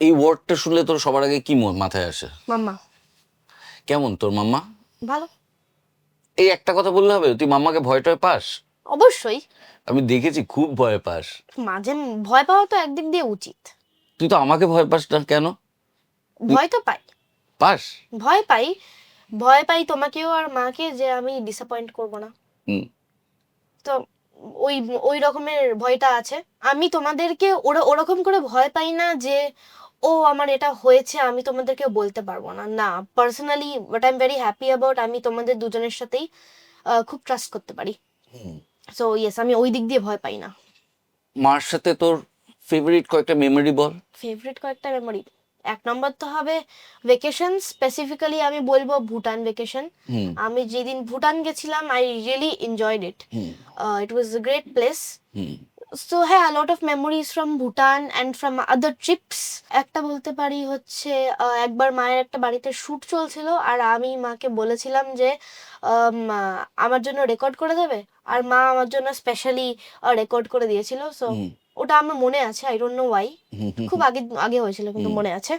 এই ওয়ার্ডটা শুনলে তোর সবার আগে কি মাথায় আসে? মাম্মা। কেমন তোর মাম্মা? ভালো। এই একটা কথা বললে হবে তুই মাম্মাকে ভয় টয় পাস? অবশ্যই। আমি দেখেছি খুব ভয় পাস। মাঝে ভয় পাওয়া তো একদিক দিয়ে উচিত। তুই তো আমাকে ভয় পাস না কেন? ভয় তো পাই। পাস? ভয় পাই। ভয় পাই তোমাকেও আর মাকে যে আমি ডিসঅ্যাপয়েন্ট করব না। হুম। তো ওই ওই রকমের ভয়টা আছে। আমি তোমাদেরকে ওরা ওরকম করে ভয় পাই না যে ও আমার এটা হয়েছে আমি তোমাদেরকে বলতে পারব না। না personally but I am very happy about আমি তোমাদের দুজনের সাথেই খুব ট্রাস্ট করতে পারি। সো ইয়েস আমি ওই দিক দিয়ে ভয় পাই না। মার সাথে তোর ফেভারিট কয়েকটা মেমোরি বল? ফেভারিট কয়েকটা মেমোরি এক নম্বর তো হবে ভেকেশন স্পেসিফিক্যালি আমি বলব ভুটান ভেকেশন আমি যেদিন ভুটান গেছিলাম I really enjoyed it hmm. It was a great place hmm. So হ্যাঁ lot of memories from Bhutan and from other trips একটা বলতে পারি হচ্ছে একবার মায়ের একটা বাড়িতে শ্যুট চলছিল আর আমি মাকে বলেছিলাম যে আম, আমার জন্য রেকর্ড করে দেবে আর মা আমার জন্য স্পেশালি রেকর্ড করে দিয়েছিল। সো ওটা আমার মনে আছে আই ডোন্ট নো ওয়াই খুব আগে আগে হয়েছিল কিন্তু মনে আছে।